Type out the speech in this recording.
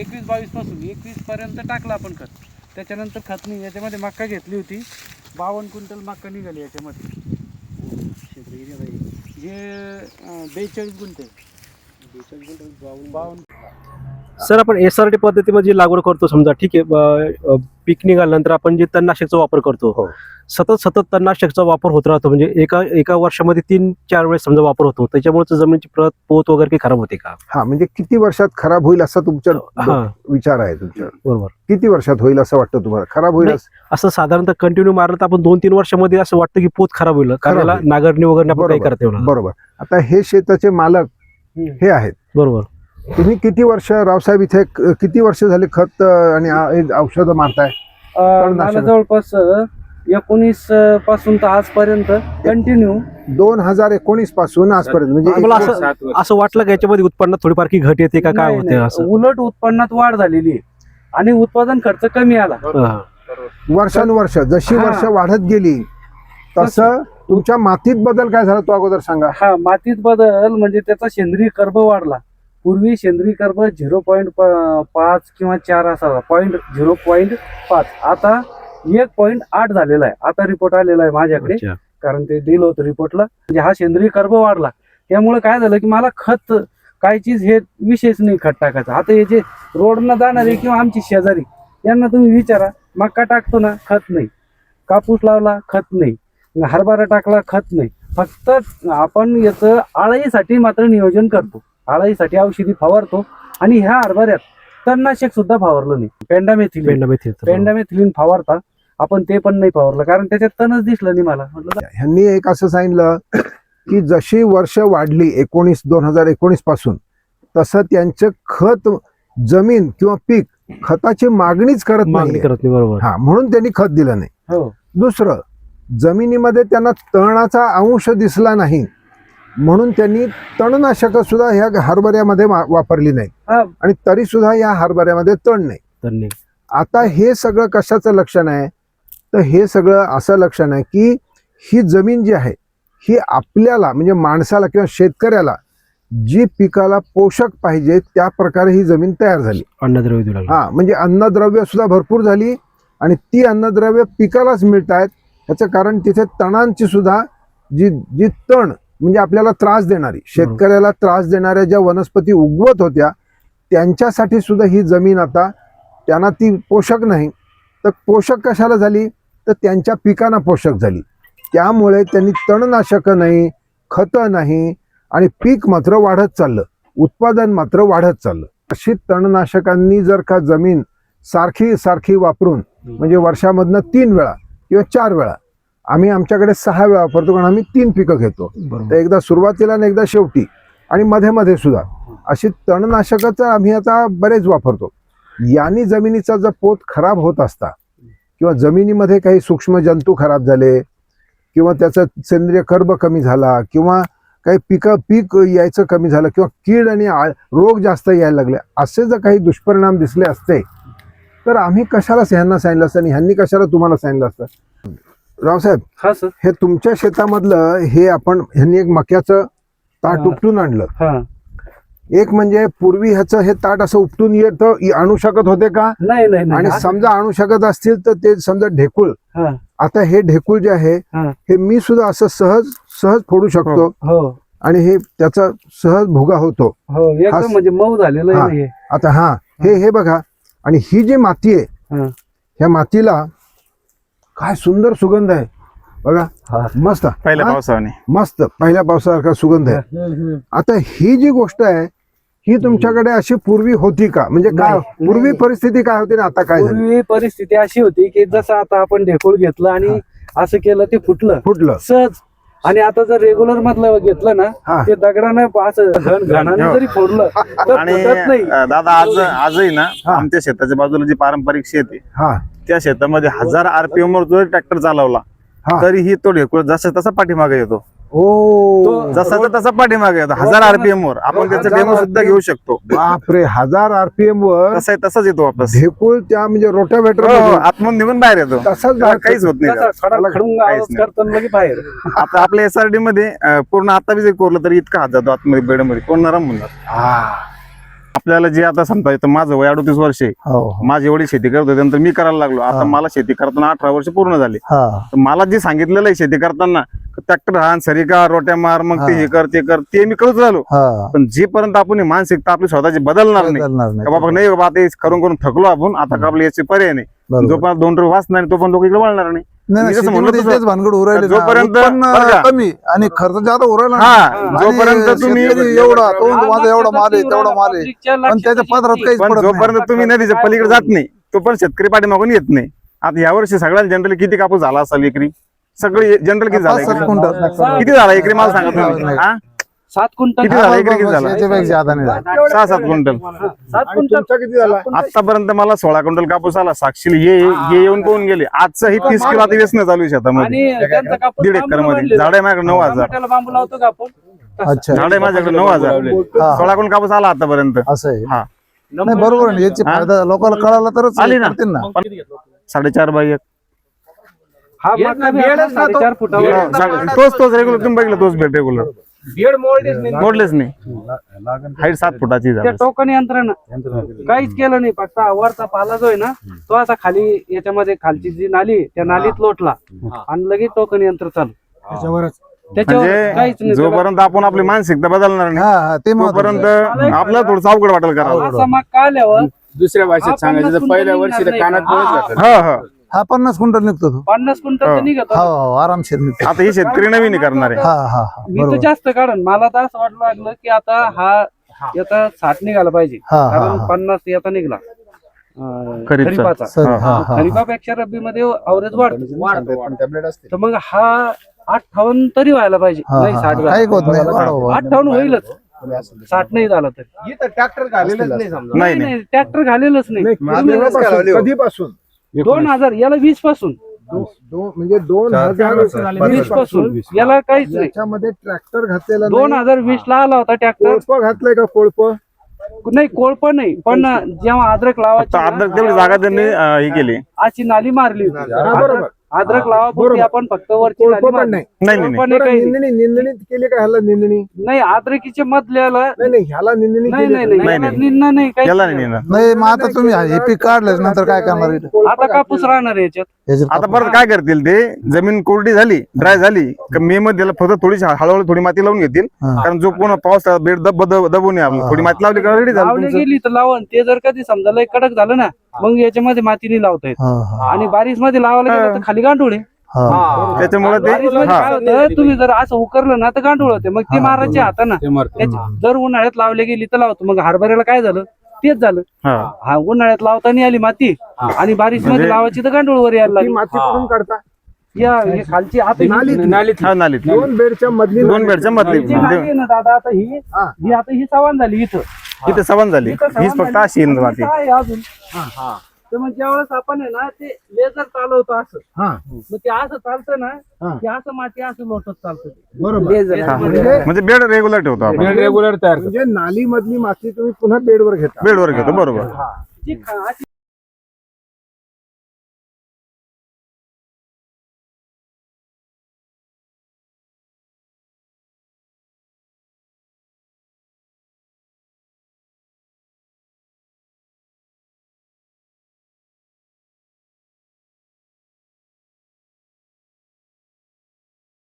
एकवीस बावीसपासून एकवीस पर्यंत टाकलं आपण खत. त्याच्यानंतर खत नाही याच्यामध्ये मक्का घेतली होती. बावन्न क्विंटल मक्का निघाली याच्यामध्ये. हे बेचाळीस गुंठे. बेचाळीस गुंठे बावन्न सर आपण एस आर टी पद्धतीमध्ये जी लागवड करतो समजा ठीक आहे पीक निघाल्यानंतर आपण जे तणनाशकचा वापर करतो हो. सतत सतत तणनाशकचा वापर होत राहतो म्हणजे एका एका वर्षामध्ये तीन चार वेळेस समजा वापर होतो त्याच्यामुळे जमिनीची प्रत पोत वगैरे काही खराब होते का? हा म्हणजे किती वर्षात खराब होईल असा तुमचा हा. विचार आहे तुमच्या? बरोबर. किती वर्षात होईल असं वाटतं तुम्हाला? खराब होईल असं? साधारणतः कंटिन्यू मारलं तर आपण दोन तीन वर्षामध्ये असं वाटतं की पोत खराब होईल. नागरणी वगैरे आपण. करता बरोबर. आता हे शेताचे मालक हे आहेत. बरोबर. तुम्ही किती वर्ष रावसाहेब इथे क- किती वर्ष झाले खत अं, आणि आ- हे औषधं मारताय? अं, मला तणनाशक. जवळपास एकोणीसपासून तर आजपर्यंत कंटिन्यू दोन हजार एकोणीसपासून आजपर्यंत म्हणजे एक- असं असं वाटलं का याच्यामध्ये उत्पन्नात थोडीफार की घट येते का काय होते. असं? उलट उत्पन्नात वाढ झालेली आहे. आणि उत्पादन खर्च कमी आला. हा. वर्षानुवर्ष जशी हा. वर्ष वाढत गेली तसं. तुमच्या मातीत बदल काय झाला तो अगोदर सांगा. हा मातीत बदल म्हणजे त्याचा सेंद्रिय कर्ब वाढला. पूर्वी सेंद्रिय कर्ब झिरो पॉईंट पाच किंवा चार असा पॉईंट झिरो पॉईंट पाच. आता एक पॉईंट आठ झालेला आहे. आता रिपोर्ट आलेला आहे माझ्याकडे. कारण ते दिलं होतं रिपोर्टला म्हणजे हा सेंद्रिय कर्ब वाढला. त्यामुळे काय झालं की मला खत काय चीज हे विशेष नाही खत टाकायचं. आता हे जे रोडनं जाणारे किंवा आमची शेजारी यांना तुम्ही विचारा. मक्का टाकतो ना खत नाही. कापूस लावला खत नाही. हरभरा टाकला खत नाही. फक्त आपण याचं आळाईसाठी मात्र नियोजन करतो. आळाईसाठी औषधी फवारतो आणि ह्या हरभऱ्यात तणनाशक सुद्धा फवारलं नाही. पेंडामेथिलिन. पेंडामेथी येतं. पेंडामेथिलिन फवारता. आपण ते पण नाही फवारलं. कारण त्याच्यात तणच दिसलं नाही मला. म्हटलं ह्यांनी एक असं सांगितलं की जशी वर्ष वाढली एकोणीस दोन हजार एकोणीसपासून तसं त्यांचं खत जमीन किंवा पीक खताची मागणीच करत मागणी नाही करत नाही बरोबर. हा म्हणून त्यांनी खत दिलं नाही. हो. दुसरं जमिनीमध्ये त्यांना तणाचा अंश दिसला नाही. म्हणून त्यांनी तणनाशक सुद्धा ह्या हरभऱ्यामध्ये वापरली नाही. आणि तरी सुद्धा या हरभऱ्यामध्ये तण नाही. आता हे सगळं कशाचं लक्षण आहे? तर हे सगळं असं लक्षण आहे की ही जमीन जी आहे ही आपल्याला म्हणजे माणसाला किंवा शेतकऱ्याला जी पिकाला पोषक पाहिजे त्या प्रकारे ही जमीन तयार झाली. अन्नद्रव्य हा म्हणजे अन्नद्रव्य सुद्धा भरपूर झाली आणि ती अन्नद्रव्य पिकालाच मिळत आहेत याचं कारण तिथे तणांची सुद्धा जी जी तण म्हणजे आपल्याला त्रास देणारी शेतकऱ्याला त्रास देणाऱ्या ज्या वनस्पती उगवत होत्या त्यांच्यासाठी सुद्धा ही जमीन आता त्यांना ती पोषक नाही. तर पोषक कशाला झाली? तर त्यांच्या पिकांना पोषक झाली. त्यामुळे त्यांनी तणनाशकं नाही खतं नाही आणि पीक मात्र वाढत चाललं. उत्पादन मात्र वाढत चाललं. अशी तणनाशकांनी जर का जमीन सारखी सारखी वापरून म्हणजे वर्षामधनं तीन वेळा किंवा चार वेळा आम्ही आमच्याकडे सहा वेळा वापरतो कारण आम्ही तीन पिकं घेतो. तर एकदा सुरुवातीला आणि एकदा शेवटी आणि मध्ये मध्ये सुद्धा. अशी तणनाशकच आम्ही आता बरेच वापरतो. यांनी जमिनीचा जर पोत खराब होत असता किंवा जमिनीमध्ये काही सूक्ष्म जंतू खराब झाले किंवा त्याचा सेंद्रिय कर्ब कमी झाला किंवा काही पिकं पीक यायचं कमी झालं किंवा कीड आणि रोग जास्त यायला लागले असे जर काही दुष्परिणाम दिसले असते तर आम्ही कशाला ह्यांना सांगितलं असतं आणि ह्यांनी कशाला तुम्हाला सांगितलं असतं? रावसाहेब हा सर. हे तुमच्या शेतामधलं हे आपण ह्यांनी एक मक्याचं ताट हा. उपटून आणलं. हा. एक म्हणजे पूर्वी ह्याचं हे ताट असं उपटून येत आणू शकत होते का? नाही नाही आणि नाही समजा आणू शकत असतील तर ते समजा ढेकूळ. हा. आता हे ढेकूळ जे आहे हा. हे मी सुद्धा असं सहज सहज फोडू शकतो. हो आणि हे त्याचा सहज भोगा होतो. हो हा. एकदम म्हणजे मऊ झालेलं हा. आहे हे. आता हा हे. हे बघा. आणि ही जी माती आहे हा. ह्या मातीला काय सुंदर सुगंध आहे बघा हा. मस्त पहिल्या हा? पावसाने मस्त पहिल्या पावसासारखा सुगंध आहे. आता ही जी गोष्ट आहे ही तुमच्याकडे अशी पूर्वी होती का म्हणजे काय नाही, पूर्वी. परिस्थिती काय होती ना आता काय झाली पूर्वी परिस्थिती अशी होती की जसं आता आपण ढेकूळ घेतलं आणि असं केलं ते फुटलं फुटलं सहज आणि आता जर रेग्युलर मधलं घेतलं ना हा. ते दगडानं असं घणाने हो. जरी फोडलं तर आणि फुटत नाही अं, दादा आज आजही ना हा. आमच्या शेताच्या बाजूला जी पारंपरिक शेत आहे हा त्या शेतामध्ये हजार आरपीएम वर जरी ट्रॅक्टर चालवला हा. तरीही तो ढेकूळ जसा तसा पाठीमागे येतो. ओ. तो- जसा तसा पाठीमागे येतो. हजार आरपीएम वर. आपण त्याचा हजार डेमो सुद्धा घेऊ शकतो. बापरे हजार आरपीएम वर तसा तसाच येतो वापस. ढेकूळ त्या म्हणजे रोटावेटर हो, हो, आतमधून निघून बाहेर येतो. तसाच त्याला काहीच होत नाही कसा त्याला. खडा खडून काहीच आवाज नाही. करताना लगे बाहेर. आता आपल्या एसआरडी मध्ये अं, पूर्ण आता बी जर कोरलं तरी इतका हात जातो आतमध्ये बेडमध्ये. कोण नरम म्हणणार हा. आपल्याला जे आता समजा इथं माझं वय अडतीस वर्ष आहे. हो हो. माझी एवढी शेती करत होते त्यानंतर मी करायला लागलो. आता मला शेती करताना अठरा वर्ष पूर्ण झाली. हा. तर मला जे सांगितलेलं आहे शेती करताना ट्रॅक्टर हान सरी का रोट्या मार मग ते हे. कर ते कर ते मी करत राहिलो. हा. पण जेपर्यंत आपण ही मानसिकता आपली स्वतःची बदलणार नाही. का बाबा नाही बाबा हे करून करून थकलो आपण आता का आपले याचे पर्याय नाही. बरोबर. जोपर्यंत दोन रुपये वाचणार नाही तोपर्यंत लोक इकडे वळणार नाही. नाही, शेतीमध्ये भानगड उरायले ना. जोपर्यंत- उत्पन्न बरं का? कमी आणि खर्च जादा उरायला हा आणि जोपर्यंत तुम्ही शेतकरी एवढा तो म्हणतो माझा एवढा माल आहे तेवढा माल आहे पण त्याच्या काहीच पण पडत नाही जोपर्यंत तुम्ही नदीच्या पलीकडे जात नाही तोपर्यंत शेतकरी पाठीमागून येत नाही आता यावर्षी सगळ्यात जनरली किती कापूस झाला असेल एकरी सगळी जनरल किती झाला पाच सात एकरी? क्विंटल किती झाला एकरी मला सांगा तुम्ही हा? सात क्विंटल किती झाला? एकरी किती बस, झाला. याच्यापेक्षा जादा नाही झाला. सहा सात क्विंटल. सात क्विंटल किती झाला? आतापर्यंत मला सोळा क्विंटल कापूस आला. साक्षील ये ये येऊन पाहून गेले. आजचं ही तीस किलो आता व्यसन चालू आहे शेतामध्ये. आणि त्यांचा कापूस दीड एकरमध्ये. झाड आहे. माझ्याकडे नऊ हजार. बांबू लावतो का आपण? अच्छा. झाड आहे माझ्याकडे नऊ हजार. हा. सोळा क्विंटल कापूस आला आतापर्यंत. असं आहे हा. नाही बरोबर आहे. याची फायदा लोकांना कळाला तरच आली ना. करतील ना. साडेचार बाय एक. हा साडेचार फुटावर. हा, साडे- तोच तोच रेग्युलर तुम्ही बघितलं तोच भेट रेग्युलर मोडलेच नाही हाईट सात फुटाची त्या झाली टोकन यंत्रणा काहीच केलं नाही फक्त हा वरचा पाला जो आहे ना तो असा खाली याच्यामध्ये खालची जी नाली आहे, त्या नालीत लोटला आणि लगेच टोकन यंत्र चालू त्याच्यावर काहीच म्हणजे नाही त्याला जोपर्यंत आपण आपली मानसिकता बदलणार नाही हा हा ते महत्वाचं तोपर्यंत आपल्याला थोडं अवघड वाटेल करावं आल्यावर दुसऱ्या भाषेत हा, सांगायचं पहिल्या वर्षी तर कानात नाही. बोलत. हा हा हा पन्नास क्विंटल निघतो तो. पन्नास क्विंटल तर निघत हो हो आरामशीर निघतो. आता ही शेतकरी नवीन करणार. आहे हा हा. हा मी तर बरोबर. जास्त काढन. मला तर असं वाटलं लागलं की आता हा याचा साठ निघाला पाहिजे. हा, हा, कारण हा. पन्नास याचा निघला. अं, खरीपचा. खरीपाचा. सर हा हा खरीपापेक्षा रब्बी मध्ये अवरेज वाढतो पण टॅबलेट असते. तर मग हा अठ्ठावन्न तरी व्हायला पाहिजे. हा, नाही हा, साठ हा. व्हायला काही होत नाही. वाढव, वाढव. अठ्ठावन्न होईलच. साठ नाही झाला तर. ट्रॅक्टर घालेलच नाही समजा. नाही नाही ट्रॅक्टर घालेलच नाही. कधीपासून? दोन हजार याला वीसपासून. दो- म्हणजे दोन हजार वीसपासून. याला काहीच नाही. त्याच्यामध्ये ट्रॅक्टर घातलेला दोन हजार वीस ला आला होता ट्रॅक्टर कोळप घातलंय का कोळप? नाही कोळप नाही. पण जेव्हा अद्रक लावायची ना, तेवढी जागा त्यांनी अं, हे केली. अशी नाली मारली होती. बरोबर. अद्रक- लावापुरती आपण फक्त वरची कोळप पण. नाही नाही नाही कोळप नाही नाही, काही नाही. निंदणी निंदणी केली का ह्याला निंदणी नाही अद्रकीच्या मधल्याला नाही नाही ह्याला निंदणी नाही केली नाही? नाही नाही, याला नाही. निंदा नाही काही याला नाही नेणार नाही मग आता तुम्ही हे पीक नंतर काय करणार इथं? आता कापूस राहणार याच्यात याच्यात आता परत काय करतील ते जमीन कोरडी झाली ड्राय झाली का मे मध्ये फक्त थोडीशी हळूहळू थोडी माती लावून घेतील हा. कारण जो कोण पाऊस बेड दब दब- दबून आपलं थोडी माती लावली का रेडी झालं लावली तुमचं. गेली तर लावण ते जर कधी समजा लय कडक झालं ना मग याच्यामध्ये माती नाही लावता येत. आणि बारिशमध्ये लावायला गेलं तर खाली गांडुळे हा. त्याच्यामुळे बारिश ते मध्ये काय होतं तुम्ही जर असं उकरलं ना तर गांडूळ होते. मग ते मारायचे हाताना. त्याची- जर उन्हाळ्यात लावले गेली तर लावतो. मग हरभऱ्याला काय झालं? तेच झालं. हा. उन्हाळ्यात लावता नाही आली माती. आणि बारिशमध्ये म्हणजे- लावायची तर गांडूळ वर यायला लागली. माती कुठून काढता? या हे खालची आता ही- नालीत. नालीत. दोन बेडच्या मधली दोन बेडच्या मधली. आहे ना दादा? आता. ही आता ही सवान झाली इथं. इथे सवन झाली. हीच फक्त. अशी येईल माती. अजून? तर मग ज्यावेळेस आपण आहे ना ते लेझर चालवतो असं. हा. मग ते असं चालतं ना हा. ते असं माती असं लोटत चालतं. बरोबर. हा. म्हणजे म्हणजे बेड रेग्युलर ठेवतो आपण. रेग्युलर तयार म्हणजे नाली मधली माती तुम्ही पुन्हा बेडवर घेता. बेडवर घेतो बरोबर. जी खा- अशी